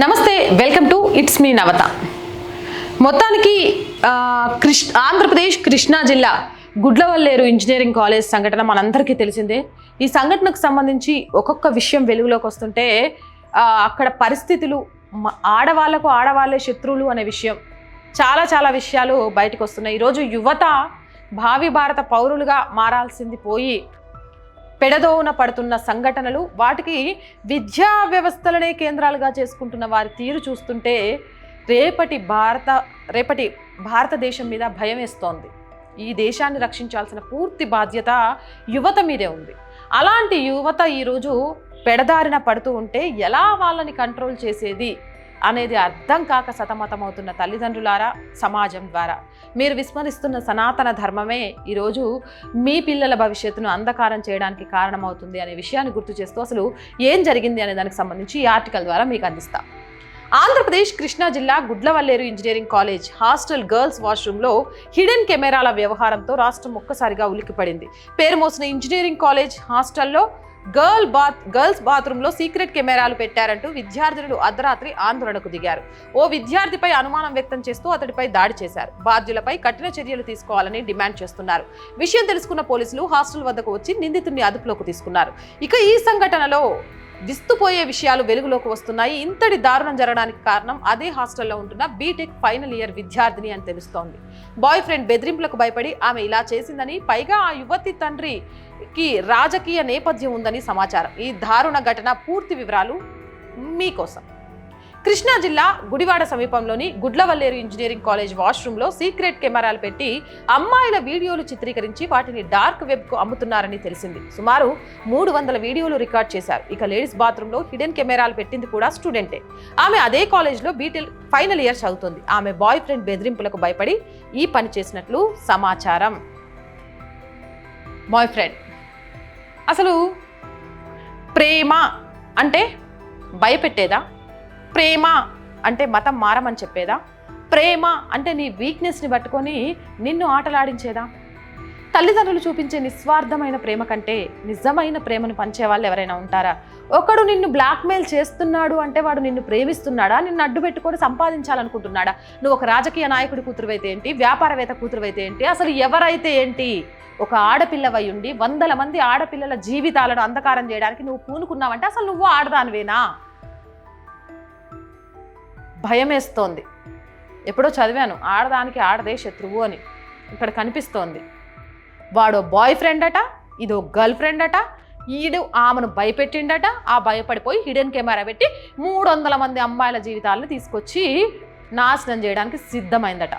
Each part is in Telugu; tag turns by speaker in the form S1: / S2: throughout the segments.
S1: నమస్తే welcome to it's me Navata. మొత్తానికి కృష్ణ ఆంధ్రప్రదేశ్ కృష్ణా జిల్లా గుడ్లవల్లేరు ఇంజనీరింగ్ కాలేజ్ సంఘటన మనందరికీ తెలిసిందే. ఈ సంఘటనకు సంబంధించి ఒక్కొక్క విషయం వెలుగులోకి వస్తుంటే అక్కడ పరిస్థితులు ఆడవాళ్ళకు ఆడవాళ్ళే శత్రువులు అనే విషయం చాలా చాలా విషయాలు బయటకు వస్తున్నాయి. ఈరోజు యువత భావి భారత పౌరులుగా మారాల్సింది పోయి పెడదోవున పడుతున్న సంఘటనలు వాటికి విద్యా వ్యవస్థలనే కేంద్రాలుగా చేసుకుంటున్న వారి తీరు చూస్తుంటే రేపటి భారత రేపటి భారతదేశం మీద భయం వేస్తోంది. ఈ దేశాన్ని రక్షించాల్సిన పూర్తి బాధ్యత యువత మీదే ఉంది. అలాంటి యువత ఈరోజు పెడదారిన పడుతూ ఉంటే ఎలా వాళ్ళని కంట్రోల్ చేసేది? అనేది అర్థం కాక సతమతమవుతున్న తల్లిదండ్రులారా సమాజం ద్వారా. మీరు విస్మరిస్తున్న సనాతన ధర్మమే ఈరోజు మీ పిల్లల భవిష్యత్తును అంధకారం చేయడానికి కారణమవుతుంది అనే విషయాన్ని గుర్తు చేస్తూ అసలు ఏం జరిగింది అనే దానికి సంబంధించి ఈ ఆర్టికల్ ద్వారా మీకు అందిస్తాం. ఆంధ్రప్రదేశ్ కృష్ణా జిల్లా Gudlavalleru engineering college hostel girls వాష్రూమ్లో hidden కెమెరాల వ్యవహారంతో రాష్ట్రం ఒక్కసారిగా ఉలిక్కిపడింది. పేరు మోసిన ఇంజనీరింగ్ కాలేజ్ హాస్టల్లో గర్ల్ బాత్ గర్ల్స్ బాత్రూంలో సీక్రెట్ కెమెరాలు పెట్టారంటూ విద్యార్థినులు అర్ధరాత్రి ఆందోళనకు దిగారు. ఓ విద్యార్థిపై అనుమానం వ్యక్తం చేస్తూ అతడిపై దాడి చేశారు. బాధ్యులపై కఠిన చర్యలు తీసుకోవాలని డిమాండ్ చేస్తున్నారు. విషయం తెలుసుకున్న పోలీసులు హాస్టల్ వద్దకు వచ్చి నిందితుడిని అదుపులోకి తీసుకున్నారు. ఇక ఈ సంఘటనలో విస్తుపోయే విషయాలు వెలుగులోకి వస్తున్నాయి. ఇంతటి దారుణం జరగడానికి కారణం అదే హాస్టల్లో ఉంటున్న బీటెక్ ఫైనల్ ఇయర్ విద్యార్థిని అని తెలుస్తోంది. బాయ్ ఫ్రెండ్ బెదిరింపులకు భయపడి ఆమె ఇలా చేసిందని పైగా ఆ యువతి తండ్రికి రాజకీయ నేపథ్యం ఉందని సమాచారం. ఈ దారుణ ఘటన పూర్తి వివరాలు మీకోసం. కృష్ణా జిల్లా గుడివాడ సమీపంలోని గుడ్లవల్లేరు ఇంజనీరింగ్ కాలేజ్ వాష్రూమ్లో సీక్రెట్ కెమెరాలు పెట్టి అమ్మాయిల వీడియోలు చిత్రీకరించి వాటిని డార్క్ వెబ్కు అమ్ముతున్నారని తెలిసింది. సుమారు మూడు వందల వీడియోలు రికార్డ్ చేశారు. ఇక లేడీస్ బాత్రూంలో హిడెన్ కెమెరాలు పెట్టింది కూడా స్టూడెంటే. ఆమె అదే కాలేజ్లో బీటెల్ ఫైనల్ ఇయర్ చదువుతుంది. ఆమె బాయ్ ఫ్రెండ్ బెదిరింపులకు భయపడి ఈ పని చేసినట్లు సమాచారం. బాయ్ ఫ్రెండ్ అసలు ప్రేమ అంటే భయపెట్టేదా? ప్రేమ అంటే మతం మారమని చెప్పేదా? ప్రేమ అంటే నీ వీక్నెస్ని పట్టుకొని నిన్ను ఆటలాడించేదా? తల్లిదండ్రులు చూపించే నిస్వార్థమైన ప్రేమ కంటే నిజమైన ప్రేమను పంచే వాళ్ళు ఎవరైనా ఉంటారా? ఒకడు నిన్ను బ్లాక్మెయిల్ చేస్తున్నాడు అంటే వాడు నిన్ను ప్రేమిస్తున్నాడా? నిన్ను అడ్డు పెట్టుకొని సంపాదించాలనుకుంటున్నాడా? నువ్వు ఒక రాజకీయ నాయకుడి కూతురువైతే ఏంటి? వ్యాపారవేత్త కూతురువైతే ఏంటి? అసలు ఎవరైతే ఏంటి? ఒక ఆడపిల్లవై ఉండి వందల మంది ఆడపిల్లల జీవితాలను అంధకారం చేయడానికి నువ్వు పూనుకున్నావంటే అసలు నువ్వు ఆడదానివేనా? భయమేస్తోంది. ఎప్పుడో చదివాను ఆడదానికి ఆడదే శత్రువు అని ఇక్కడ కనిపిస్తోంది. వాడో బాయ్ ఫ్రెండ్ అట ఇదో గర్ల్ ఫ్రెండ్ అట ఈడు ఆమెను భయపెట్టిండట ఆ భయపడిపోయి హిడెన్ కెమెరా పెట్టి మూడు వందల మంది అమ్మాయిల జీవితాలను తీసుకొచ్చి నాశనం చేయడానికి సిద్ధమైందట.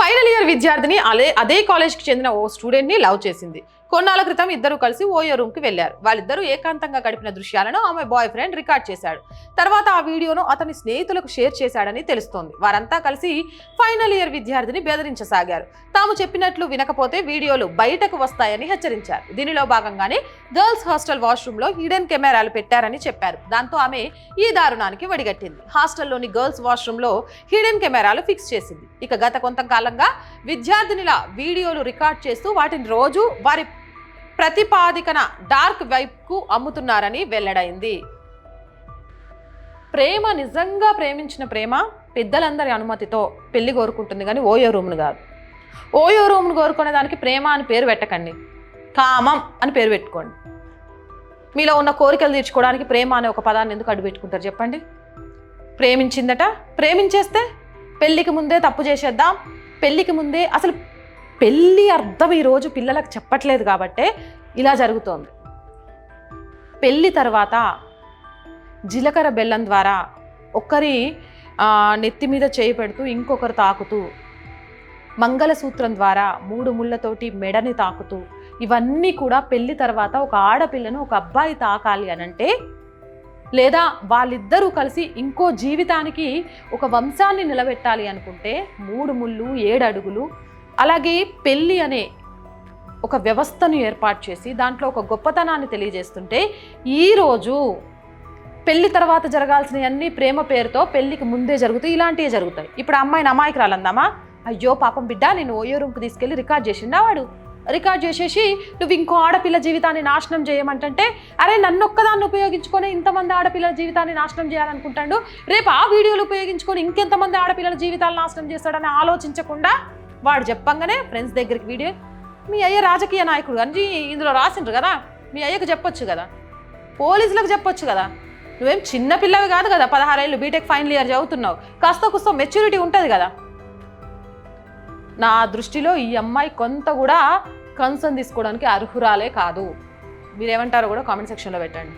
S1: ఫైనల్ ఇయర్ విద్యార్థిని అదే అదే కాలేజ్కి చెందిన ఓ స్టూడెంట్ని లవ్ చేసింది. కొన్నాళ్ళ క్రితం ఇద్దరు కలిసి ఓయో రూమ్కి వెళ్ళారు. వాళ్ళిద్దరూ ఏకాంతంగా గడిపిన దృశ్యాలను ఆమె బాయ్ ఫ్రెండ్ రికార్డ్ చేశాడు. తర్వాత ఆ వీడియోను అతని స్నేహితులకు షేర్ చేశాడని తెలుస్తోంది. వారంతా కలిసి ఫైనల్ ఇయర్ విద్యార్థిని బెదిరించసాగారు. తాము చెప్పినట్లు వినకపోతే వీడియోలు బయటకు వస్తాయని హెచ్చరించారు. దీనిలో భాగంగానే గర్ల్స్ హాస్టల్ వాష్రూమ్లో హిడెన్ కెమెరాలు పెట్టారని చెప్పారు. దాంతో ఆమె ఈ దారుణానికి వడిగట్టింది. హాస్టల్లోని గర్ల్స్ వాష్రూమ్లో హిడెన్ కెమెరాలు ఫిక్స్ చేసింది. ఇక గత కొంతకాలంగా విద్యార్థినిల వీడియోలు రికార్డ్ చేస్తూ వాటిని రోజు వారి ప్రతిపాదికన డార్క్ వైబ్కు అమ్ముతున్నారని వెల్లడైంది. ప్రేమ నిజంగా ప్రేమించిన ప్రేమ పెద్దలందరి అనుమతితో పెళ్ళి కోరుకుంటుంది కానీ ఓయో రూమ్ను కాదు. ఓయో రూమ్ను కోరుకునే దానికి ప్రేమ అని పేరు పెట్టకండి. కామం అని పేరు పెట్టుకోండి. మీలో ఉన్న కోరికలు తీర్చుకోవడానికి ప్రేమ అనే ఒక పదాన్ని ఎందుకు అడ్డుపెట్టుకుంటారు చెప్పండి? ప్రేమించిందట? ప్రేమించేస్తే పెళ్ళికి ముందే తప్పు చేసేద్దాం పెళ్ళికి ముందే అసలు పెళ్ళి అర్థం ఈరోజు పిల్లలకు చెప్పట్లేదు కాబట్టే ఇలా జరుగుతోంది. పెళ్ళి తర్వాత జీలకర్ర బెల్లం ద్వారా ఒకరి నెత్తి మీద చేయి పెడుతూ ఇంకొకరు తాకుతూ మంగళసూత్రం ద్వారా మూడు ముళ్ళతోటి మెడని తాకుతూ ఇవన్నీ కూడా పెళ్ళి తర్వాత ఒక ఆడపిల్లను ఒక అబ్బాయి తాకాలి అనంటే లేదా వాళ్ళిద్దరూ కలిసి ఇంకో జీవితానికి ఒక వంశాన్ని నిలబెట్టాలి అనుకుంటే మూడు ముళ్ళు ఏడు అడుగులు అలాగే పెళ్ళి అనే ఒక వ్యవస్థను ఏర్పాటు చేసి దాంట్లో ఒక గొప్పతనాన్ని తెలియజేస్తుంటే ఈరోజు పెళ్ళి తర్వాత జరగాల్సినవన్నీ ప్రేమ పేరుతో పెళ్ళికి ముందే జరుగుతాయి ఇలాంటివే జరుగుతాయి. ఇప్పుడు అమ్మాయిని అమ్మాయిని అమాయకురాలందామా అయ్యో పాపం బిడ్డ నేను ఓయో రూమ్కి తీసుకెళ్ళి రికార్డ్ చేసిండా వాడు? రికార్డ్ చేసేసి నువ్వు ఇంకో ఆడపిల్ల జీవితాన్ని నాశనం చేయమంటే అరే నన్ను ఒక్కదాన్ని ఉపయోగించుకొని ఇంతమంది ఆడపిల్లల జీవితాన్ని నాశనం చేయాలనుకుంటాడు? రేపు ఆ వీడియోలు ఉపయోగించుకొని ఇంకెంతమంది ఆడపిల్లల జీవితాలు నాశనం చేస్తాడని ఆలోచించకుండా వాడు చెప్పంగానే ఫ్రెండ్స్ దగ్గరికి వీడియో మీ అయ్య రాజకీయ నాయకుడు అని ఇందులో రాసిండ్రు కదా మీ అయ్యకు చెప్పొచ్చు కదా పోలీసులకు చెప్పొచ్చు కదా నువ్వేం చిన్న పిల్లవి కాదు కదా పదహారేళ్ళు బీటెక్ ఫైనల్ ఇయర్ చదువుతున్నావు కాస్త కుస్త మెచ్యూరిటీ ఉంటుంది కదా. నా దృష్టిలో ఈ అమ్మాయి కొంత కూడా కన్సర్న్ తీసుకోవడానికి అర్హురాలే కాదు. మీరేమంటారో కూడా కామెంట్ సెక్షన్లో పెట్టండి.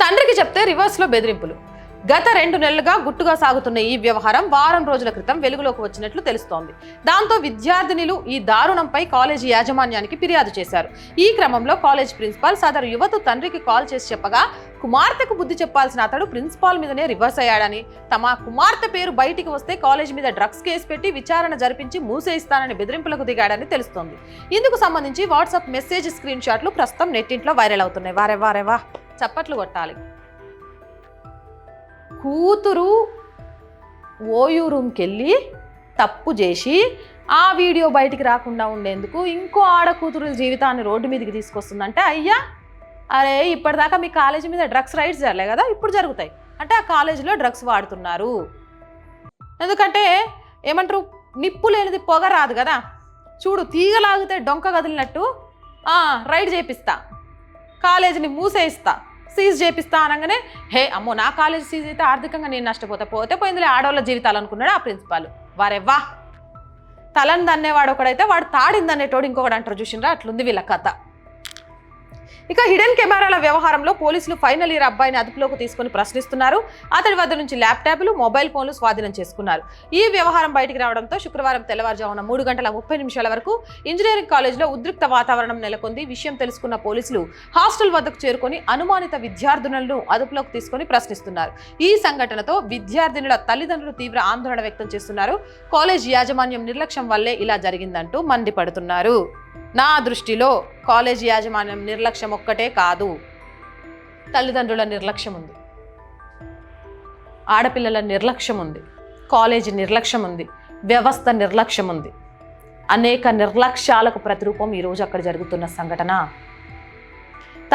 S1: తండ్రికి చెప్తే రివర్స్లో బెదిరింపులు. గత రెండు నెలలుగా గుట్టుగా సాగుతున్న ఈ వ్యవహారం వారం రోజుల క్రితం వెలుగులోకి వచ్చినట్లు తెలుస్తోంది. దాంతో విద్యార్థినిలు ఈ దారుణంపై కాలేజీ యాజమాన్యానికి ఫిర్యాదు చేశారు. ఈ క్రమంలో కాలేజ్ ప్రిన్సిపాల్ సదరు యువత తండ్రికి కాల్ చేసి చెప్పగా కుమార్తెకు బుద్ధి చెప్పాల్సిన అతడు ప్రిన్సిపాల్ మీదనే రివర్స్ అయ్యాడని. తమ కుమార్తె పేరు బయటికి వస్తే కాలేజ్ మీద డ్రగ్స్ కేసు పెట్టి విచారణ జరిపించి మూసేయిస్తానని బెదిరింపులకు దిగాడని తెలుస్తోంది. ఇందుకు సంబంధించి వాట్సాప్ మెసేజ్ స్క్రీన్ షాట్లు ప్రస్తుతం నెట్టింట్లో వైరల్ అవుతున్నాయి. వారే వారే వా. చప్పట్లు కొట్టాలి. కూతురు ఓయూ రూమ్కి వెళ్ళి తప్పు చేసి ఆ వీడియో బయటికి రాకుండా ఉండేందుకు ఇంకో ఆడ కూతురు జీవితాన్ని రోడ్డు మీదకి తీసుకొస్తుందంటే అయ్యా! అరే ఇప్పటిదాకా మీ కాలేజీ మీద డ్రగ్స్ రైడ్స్ జరలే కదా ఇప్పుడు జరుగుతాయి. అంటే ఆ కాలేజీలో డ్రగ్స్ వాడుతున్నారు. ఎందుకంటే ఏమంటారు నిప్పు లేనిది పొగ రాదు కదా. చూడు తీగలాగితే డొంక కదిలినట్టు రైడ్ చేపిస్తా. కాలేజీని మూసేయిస్తా. సీజ్ చేపిస్తా అనగానే హే అమ్మో నా కాలేజ్ సీజ్ అయితే ఆర్థికంగా నేను నష్టపోతా. పోతే పోయిందిలే ఆడవాళ్ళ జీవితాలు అనుకున్నాడు ఆ ప్రిన్సిపాల్ వారే వా తలని దన్నేవాడు ఒకడైతే వాడు తాడింది అనేటోడు ఇంకొకడు అంటారు చూసిండ్రా అట్లుంది వీళ్ళ కథ. ఇక హిడెన్ కెమెరాల వ్యవహారంలో పోలీసులు ఫైనల్ ఇయర్ అబ్బాయిని అదుపులోకి తీసుకుని ప్రశ్నిస్తున్నారు. అతడి వద్ద నుంచి ల్యాప్టాప్లు మొబైల్ ఫోన్లు స్వాధీనం చేసుకున్నారు. ఈ వ్యవహారం బయటికి రావడంతో శుక్రవారం తెల్లవారుజామున మూడు గంటల ముప్పై నిమిషాల వరకు ఇంజనీరింగ్ కాలేజ్లో ఉద్రిక్త వాతావరణం నెలకొంది. విషయం తెలుసుకున్న పోలీసులు హాస్టల్ వద్దకు చేరుకొని అనుమానిత విద్యార్థినులను అదుపులోకి తీసుకొని ప్రశ్నిస్తున్నారు. ఈ సంఘటనతో విద్యార్థినుల తల్లిదండ్రులు తీవ్ర ఆందోళన వ్యక్తం చేస్తున్నారు. కాలేజ్ యాజమాన్యం నిర్లక్ష్యం వల్లే ఇలా జరిగిందంటూ మండిపడుతున్నారు. నా దృష్టిలో కాలేజీ యాజమాన్యం నిర్లక్ష్యం ఒక్కటే కాదు. తల్లిదండ్రుల నిర్లక్ష్యం ఉంది. ఆడపిల్లల నిర్లక్ష్యం ఉంది. కాలేజీ నిర్లక్ష్యం ఉంది. వ్యవస్థ నిర్లక్ష్యం ఉంది. అనేక నిర్లక్ష్యాలకు ప్రతిరూపం ఈరోజు అక్కడ జరుగుతున్న సంఘటన.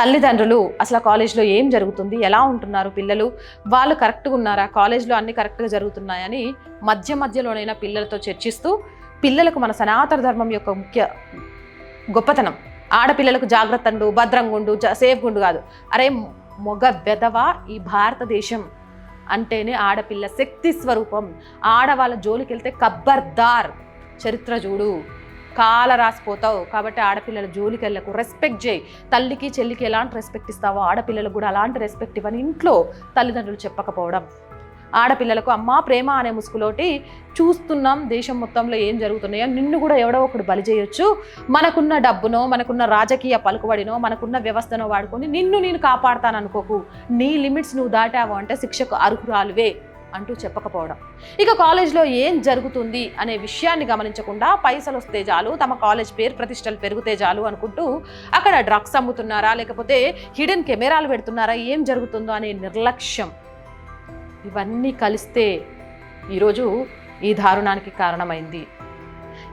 S1: తల్లిదండ్రులు అసలు కాలేజ్లో ఏం జరుగుతుంది? ఎలా ఉంటున్నారు పిల్లలు? వాళ్ళు కరెక్ట్గా ఉన్నారా? కాలేజ్లో అన్ని కరెక్ట్గా జరుగుతున్నాయని మధ్య మధ్యలోనైనా పిల్లలతో చర్చిస్తూ పిల్లలకు మన సనాతన ధర్మం యొక్క ముఖ్య గొప్పతనం ఆడపిల్లలకు జాగ్రత్త ఉండు భద్రంగా ఉండు జ- సేఫ్గుండు కాదు. అరే మొగ వెధవ ఈ భారతదేశం అంటేనే ఆడపిల్ల శక్తి స్వరూపం. ఆడవాళ్ళ జోలికి వెళ్తే కబ్బర్దార్ చరిత్ర చూడు. కాల రాసిపోతావు కాబట్టి ఆడపిల్లల జోలికి వెళ్ళకు రెస్పెక్ట్ చేయి. తల్లికి చెల్లికి ఎలాంటి రెస్పెక్ట్ ఇస్తావో ఆడపిల్లలకు కూడా అలాంటి రెస్పెక్ట్ ఇవ్వని ఇంట్లో తల్లిదండ్రులు చెప్పకపోవడం. ఆడపిల్లలకు అమ్మ ప్రేమ అనే ముసుగులోటి చూస్తున్నాం దేశం మొత్తంలో ఏం జరుగుతున్నాయో. నిన్ను కూడా ఎవడో ఒకడు బలి చేయొచ్చు. మనకున్న డబ్బునో మనకున్న రాజకీయ పలుకుబడినో మనకున్న వ్యవస్థనో వాడుకొని నిన్ను నేను కాపాడుతాను అనుకోకు నీ లిమిట్స్ నువ్వు దాటావు అంటే శిక్షకు అర్హురాలువే అంటూ చెప్పకపోవడం. ఇక కాలేజ్లో ఏం జరుగుతుంది అనే విషయాన్ని గమనించకుండా పైసలు వస్తే చాలు తమ కాలేజ్ పేరు ప్రతిష్టలు పెరిగితే చాలు అనుకుంటూ అక్కడ డ్రగ్స్ అమ్ముతున్నారా లేకపోతే హిడెన్ కెమెరాలు పెడుతున్నారా ఏం జరుగుతుందో అనే నిర్లక్ష్యం ఇవన్నీ కలిస్తే ఈరోజు ఈ దారుణానికి కారణమైంది.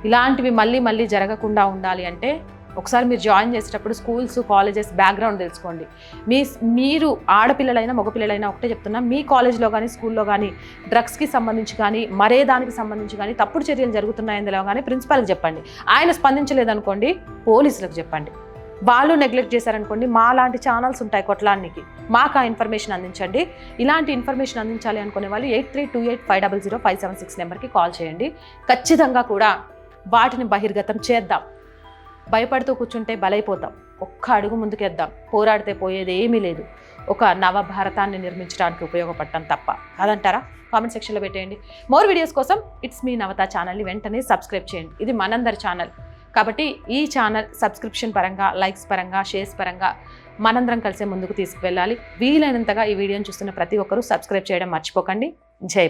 S1: ఇలాంటివి మళ్ళీ మళ్ళీ జరగకుండా ఉండాలి అంటే ఒకసారి మీరు జాయిన్ చేసేటప్పుడు స్కూల్స్ కాలేజెస్ బ్యాక్గ్రౌండ్ తెలుసుకోండి. మీ మీరు ఆడపిల్లలైనా మగపిల్లలైనా ఒకటే చెప్తున్నా మీ కాలేజ్లో కానీ స్కూల్లో కానీ డ్రగ్స్కి సంబంధించి కానీ మరే దానికి సంబంధించి కానీ తప్పుడు చర్యలు జరుగుతున్నాయని కానీ ప్రిన్సిపాల్కి చెప్పండి. ఆయన స్పందించలేదనుకోండి పోలీసులకు చెప్పండి. వాళ్ళు నెగ్లెక్ట్ చేశారనుకోండి మా లాంటి ఛానల్స్ ఉంటాయి కొట్లానికి మాకు ఆ ఇన్ఫర్మేషన్ అందించండి. ఇలాంటి ఇన్ఫర్మేషన్ అందించాలి అనుకునే వాళ్ళు eight three two eight five double zero five seven six నెంబర్కి కాల్ చేయండి. ఖచ్చితంగా కూడా వాటిని బహిర్గతం చేద్దాం. భయపడుతూ కూర్చుంటే బలైపోతాం. ఒక్క అడుగు ముందుకేద్దాం. పోరాడితే పోయేది ఏమీ లేదు. ఒక నవ భారతాన్ని నిర్మించడానికి ఉపయోగపడటం తప్ప. కాదంటారా కామెంట్ సెక్షన్లో పెట్టేయండి. మోర్ వీడియోస్ కోసం ఇట్స్ మీ నవత ఛానల్ని వెంటనే సబ్స్క్రైబ్ చేయండి. ఇది మనందరి ఛానల్. కాబట్టి ఈ ఛానల్ సబ్స్క్రిప్షన్ పరంగా లైక్స్ పరంగా షేర్స్ పరంగా మనందరం కలిసే ముందుకు తీసుకువెళ్ళాలి. వీలైనంతగా ఈ వీడియోని చూస్తున్న ప్రతి ఒక్కరూ సబ్స్క్రైబ్ చేయడం మర్చిపోకండి. జై